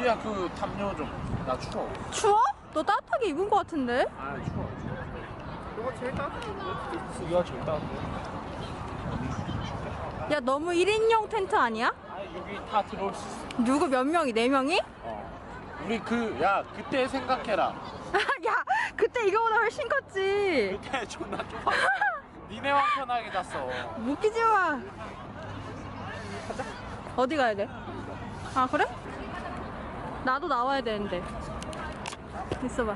지야 그 담요 좀. 나 추워. 추워? 너 따뜻하게 입은 것 같은데? 아 추워. 너가 제일 거 이거 제일 따뜻해. 야 너무 1인용 텐트 아니야? 아 여기 다 들어올 수 있어. 누구 몇 명이? 네 명이? 어. 우리 그 야 그때 생각해라. 야 그때 이거보다 훨씬 컸지 그때 존나 좁았어. 니네만 편하게 잤어. 웃기지 마 어디 가야 돼? 아 그래? 나도 나와야 되는데 있어봐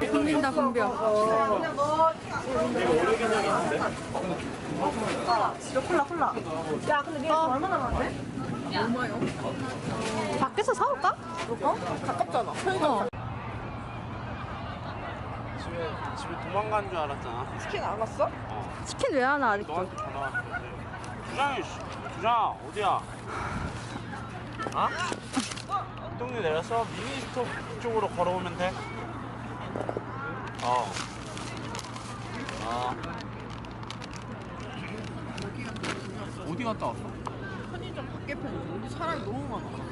붐빈다 붐벼 콜라 콜라 야 근데 니가 얼마 남았는데? 밖에서 사올까? 어? 가깝잖아 어. 집에 집에 도망간 줄 알았잖아. 치킨 안 왔어? 치킨 왜 하나 아직도 너한테 전화 왔는데. 주장이 씨, 주장 어디야? 아? 이 동네 내려서 미니스톱 쪽으로 걸어오면 돼. 어. 아. 어디 갔다 왔어? 편의점 밖에 편의점 여기 사람이 너무 많아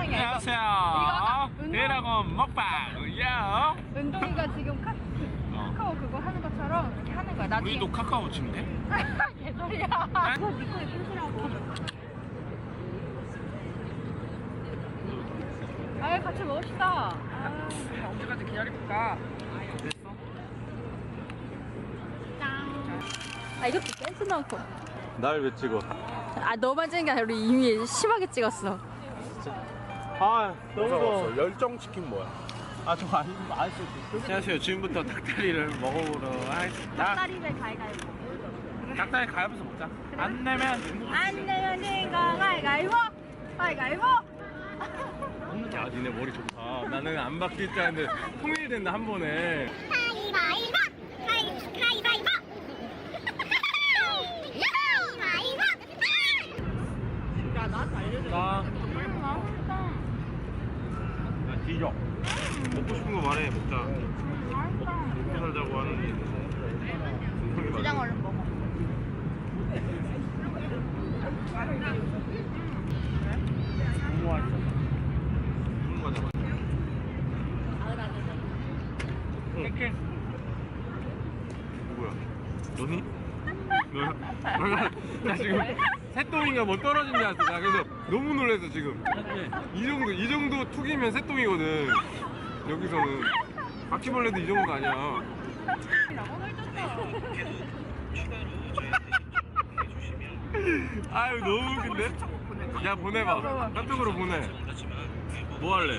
안녕하세요. 드래곤 먹방이요. 은동이가 지금 카, 어. 카오 그거 하는 것처럼 이렇게 하는 거야 나중에 우리도 카카오 치면 돼? 개소리야 이거 니꺼 예쁘시라고 아이 같이 먹읍시다 아, 언제까지 기다릴까? 됐어? 아 이것도 댄스 넣고 날 왜 찍어? 아 너만 찍은 게 아니라 우리 이미 심하게 찍었어 아 너무 더워. 열정 치킨 뭐야? 아 저거 안, 안 쓸. 안녕하세요. 지금부터 닭다리를 먹어보러 하겠습니다. 닭다리배 가위가위보 닭다리 가야면서 먹자. 안 내면 안 내면 내가 가위가위보 가위가위보 야 니네 머리 좋다. 나는 안 바뀔 줄 알았는데 통일된다 한 번에. 가위바위보! 가위, 가위바위보! 가위바위보! 나. 야 뒤져. 먹고 싶은 거 말해 먹자. 먹고 살자고 하는. 주장 얼른 먹어 너무 맛있어. 먹는 거잖아. 이렇게 누구야? 너니? 너, 너가 나 지금 새똥인가 뭐 떨어진 줄 알았어. 나 그래서 너무 놀랐어 지금. 이 정도 이 정도 툭이면 새똥이거든. 여기서는 바퀴벌레도 이 정도 아니야. 아유 너무 웃긴데? 야 보내봐. 카톡으로 보내. 뭐 할래?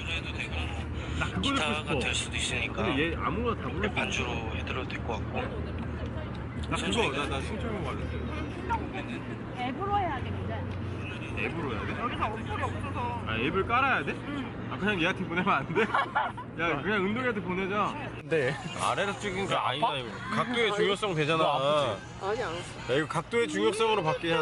나 그거 듣고 기타가 싶어. 수도 있으니까 근데 얘 아무거나 다 부를 수 반주로 있어. 해드려도 될 것 같고 나 그거 나, 나 신청곡 할래. 앱으로 해야겠는데. 앱으로 해야 돼? 여기서 어플이 없어서. 아 앱을 깔아야 돼? 아 그냥 얘한테 보내면 안 돼? 야 그냥 은동이한테 보내자. 네. 아래로 찍은 거 아니다 이거. 각도의 중요성 되잖아. 아니 안 왔어 야 이거 각도의 중요성으로 바뀌잖아.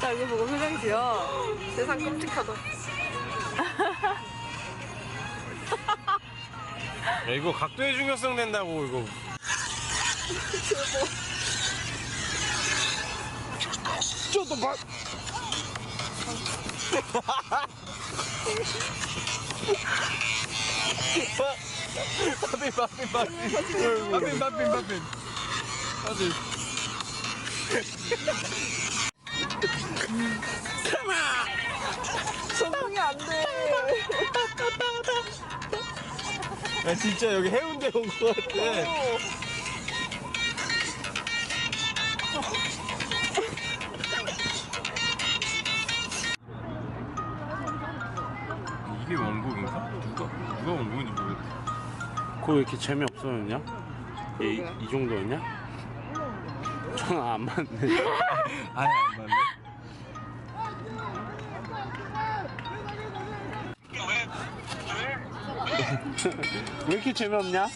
나 이거 보고 표정이 지어. 세상 끔찍하다 야 이거 각도의 중요성 된다고 이거. 빠삐 빠삐 빠삐 빠삐 빠삐 빠삐 빠삐 소통 야 진짜 여기 해운대 온 거 같아 이게 원곡인가? 누가 누가 원곡인지 모르겠다. 그거 왜 이렇게 재미없었냐? 이, 이 정도였냐? 전안 맞네. 아니 안 맞네. 왜 이렇게 재미없냐?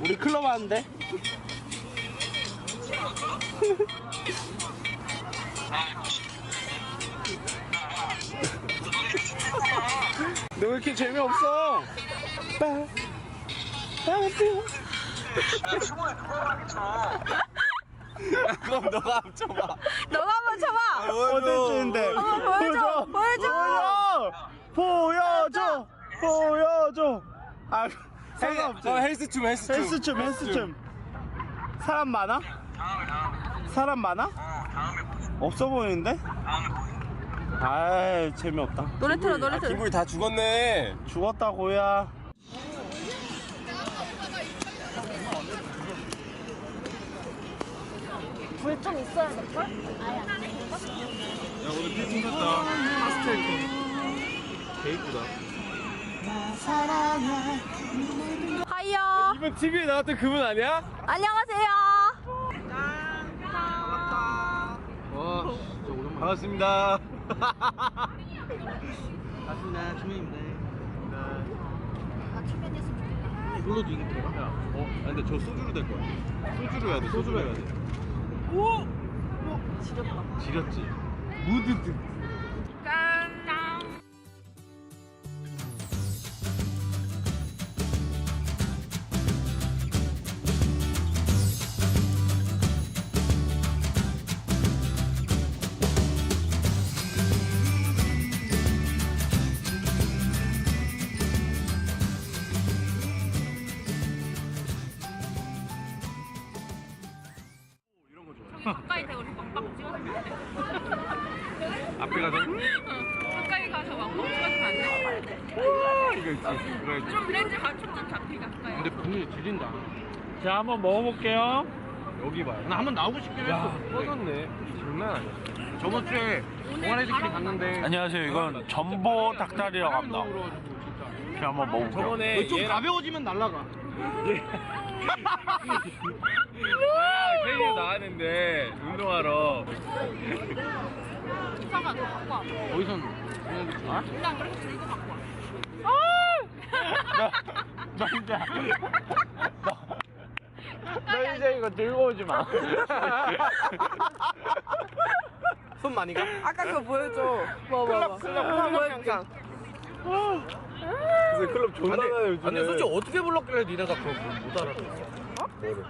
우리 클럽 하는데? 너 왜 이렇게 재미없어? 그럼 너가 한번 쳐봐. 너가 한번 쳐봐. 치는데? 한번 보여줘. 보여줘. 보여줘. 보여줘. 아, 생각 없지. 어, 헬스춤 헬스춤 헬스춤, 헬스춤. 사람 많아? 사람 많아? 없어 보이는데? 아, 재미없다. 노래 틀어 노래 틀어. 김구이 다 죽었네 죽었다 고야. 불좀 있어야 돼. 야 오늘 필 쳤다 파스텔 개 이쁘다 하이요. 이번 TV에 나왔던 그분 아니야? 안녕하세요. 와 반갑습니다 반갑습니다. 주민입니다. 이거 돼요? 야, 어? 아 근데 저 소주로 될 거야 소주로 해야 돼 소주로 해야 돼 오! 지렸다 지렸지 무드드 가까이 대고 막막 찍어서 앞에 가서 가까이 가서 막막 찍어서 안 돼? 이거 있지 이거 있지 좀 렌즈 가축 잡히 가까이. 근데 분위기 질린다 자, 한번 먹어볼게요. 여기 봐요 나 한번 나오고 싶긴 야 꺼졌네 장난 아니야 저번 주에 동아리들끼리 갔는데 안녕하세요. 이건 전보 닭다리라고 합니다. 그냥 한번 먹어볼게요. 저번에 좀 얘랑- 가벼워지면 날라가. 아, 케이에 나왔는데 운동하러 이사가 너 갖고 와. 어디서? 일단 그렇게 들고 갖고 와. 너, 너 이제 너, 너 이제 이거 들고 오지 마. 손 많이 가? 아까 그거 보여줘. 뭐 뭐. 뭐. 클럽 보여줄게. 그래서 클럽 존나 다녀요 요즘에 아니 솔직히 어떻게 불렀길래 니네가 그걸 못 알아들었어? 뭐를?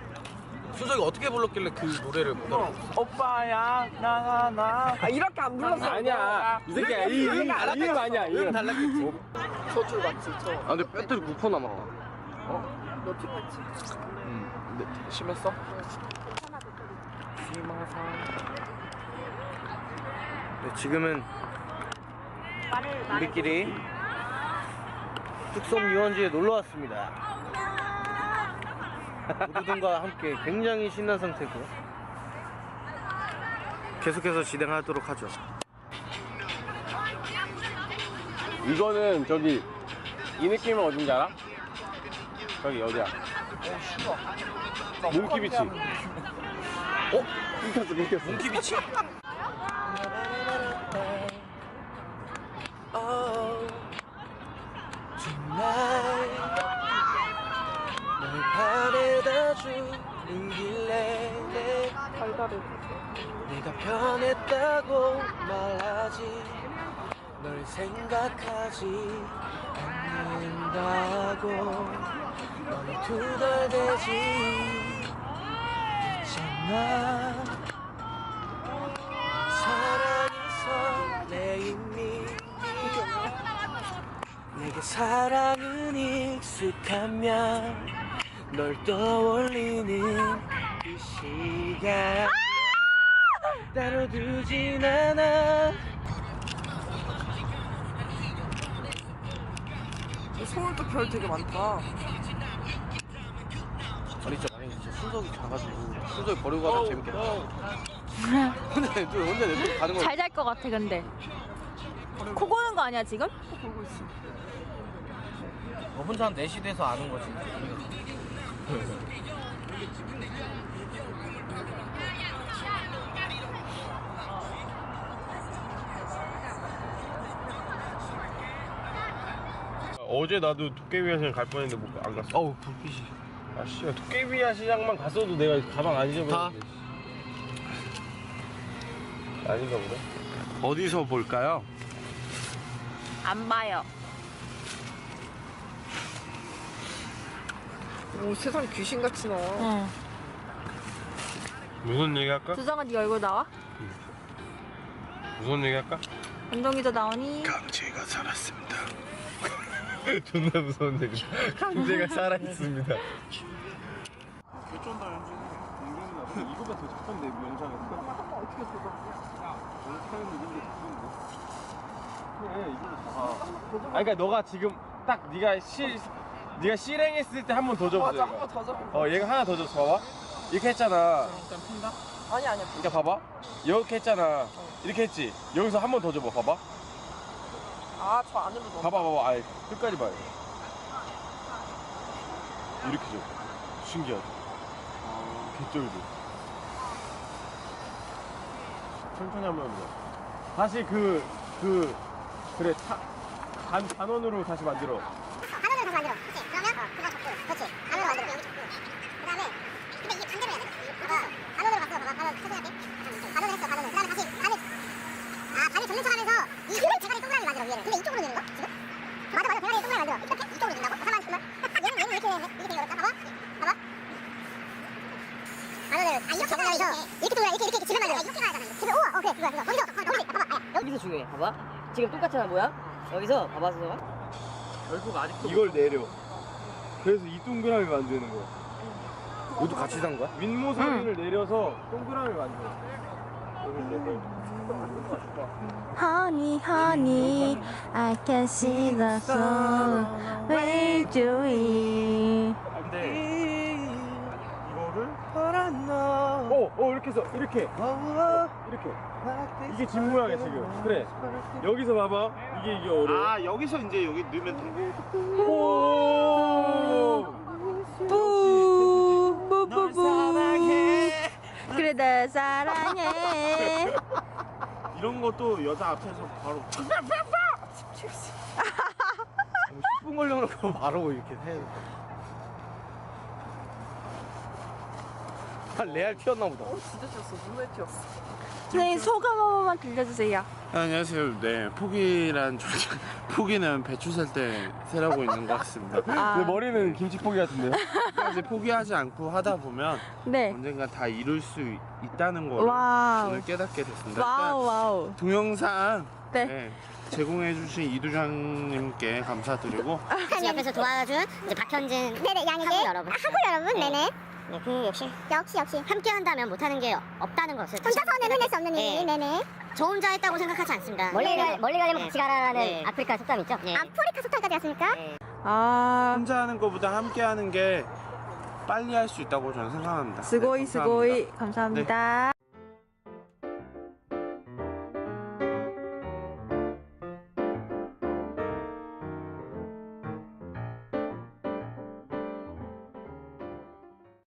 수석이 어떻게 불렀길래 그 노래를 못 알아들었어? 오빠야 나나 아 이렇게 안 불렀어. 아니야 이 새끼야 이 이름 이름 아니야 이름 달랐겠지 서줄 맞지 저. 아 근데 배터리 9% 남았다 너 피곤했지. 응 근데 심했어? 네, 지금은 우리끼리 뚝섬 유원지에 놀러 왔습니다 모두들과 함께 굉장히 신난 상태고 계속해서 진행하도록 하죠 이거는 저기 이 느낌은 어딘지 알아? 저기 어디야? 몽키비치 어? 끊겼어 끊겼어 몽키비치? 내가 변했다고 말하지 널 생각하지 않는다고. 너는 두달 되지 있잖아. 사랑이 설레임이 내게 사랑은 익숙하면 널 떠올리는 그 시간 따로 두진 않아. 서울도 별 되게 많다. 아니 진짜 만약에 진짜 순석이 자가지고 순석이 버리고 가면 재밌겠다. 혼자 냅둬 혼자 냅둬 가는 거 잘 잘 것 같아 근데. 코 고는 거 아니야 지금? 너 혼자 한 4시 돼서 아는 거지 어제 나도 도깨비 야 시장 갈 뻔했는데 못안 갔어. 어우 불빛이. 아 씨야 도깨비 야 시장만 갔어도 내가 가방 안 잊어버렸는데 아닌가 보다. 어디서 볼까요? 안 봐요. 오 세상 귀신같이 나와. 응. 무슨 얘기 할까? 수정아 네 얼굴 나와? 무슨 얘기 할까? 운동이도 나오니? 강제가 살았습니다. 존나 무서운 얘기. 강제가 살아있습니다. 개쩐다 현진이. 이거가 더 작던데 영상에서. 어떻게 이게 작던데. 그래 작아. 아 그러니까 너가 지금 딱 네가 실 네가 실행했을 때 한 번 더 줘보자. 맞아 한 번 더 잡아. 어 얘가 하나 더 줬어 봐봐. 이렇게 했잖아. 아니 아니야. 그러니까 봐봐. 이렇게 했잖아. 이렇게 했지. 여기서 한 번 더 줘봐. 봐봐. 아 저 안으로 넣어. 봐봐 봐봐. 아이 끝까지 봐요. 이렇게 줘. 신기하지. 개쩔지. 천천히 한번 해보자. 다시 그, 그, 그래, 타, 단, 단원으로 다시 만들어. 위에를. 근데 이쪽으로 되는 거 지금? 맞아 맞아 대가리 동그라미 만들어. 이렇게 이쪽으로 된다고? 잠깐만 잠깐만. 얘는 얘는 이렇게 되는데 이렇게 되는 거다. 봐봐. 봐봐. 반원을 아 이렇게 동그라미서 이렇게 동그라미 이렇게 이렇게 집을 만들어. 이렇게 가야 잖아 지금 우와 오케이 그거야 그거. 거기서 거기 봐봐. 아, 여기 여기서 중요해. 봐봐. 지금 똑같잖아, 뭐야? 여기서 봐봐, 수정아. 결국 아직도 이걸 내려. 그래서 이 동그라미 만드는 거야. 모두 같이 산 거야? 윗모서리를 내려서 동그라미 만들어. Honey, honey, I can see the sun. Where do we? 근데 이거를 어, 어, 이렇게 해서, 이렇게. 이렇게. 이게 집 모양이야, 지금. 그래. 여기서 봐봐. 이게, 이게 어려워. 아 여기서 이제 여기 넣으면 돼. 오! 뿌, 널 사랑해. 이런 것도 여자 앞에서 바로 10분 걸려놓고 바로 이렇게 해. 아, 레알 튀었나 보다. 진짜 튀었어. 눈에 튀었어. 선생님 소감 한 번만 들려주세요. 안녕하세요. 네, 포기란 조- 포기는 배추 셀때 세라고 있는 것 같습니다. 아, 내 머리는 김치 포기 같은데요? 이제 포기하지 않고 하다 보면 네. 언젠가 다 이룰 수 있다는 걸 와우. 오늘 깨닫게 됐습니다. 와우, 와우. 동영상 네. 네, 제공해주신 이두장님께 감사드리고 같이 옆에서 도와준 이제 박현진 네네 양에게 하고 여러분 아, 하고 여러분 네네 네, 그 역시 역시 역시 함께 한다면 못하는 게 없다는 것을 다시 혼자서는 해낼 수 없는 네. 일 네네 저 혼자 했다고 생각하지 않습니다. 멀리 가- 멀리 가려면 같이 가라라는 네. 아프리카 속담 있죠? 네. 아프리카 소탈까지 갔습니까? 아, 혼자 하는 것보다 함께 하는 게 빨리 할 수 있다고 저는 생각합니다. 스고이, 네, 감사합니다. 스고이. 감사합니다.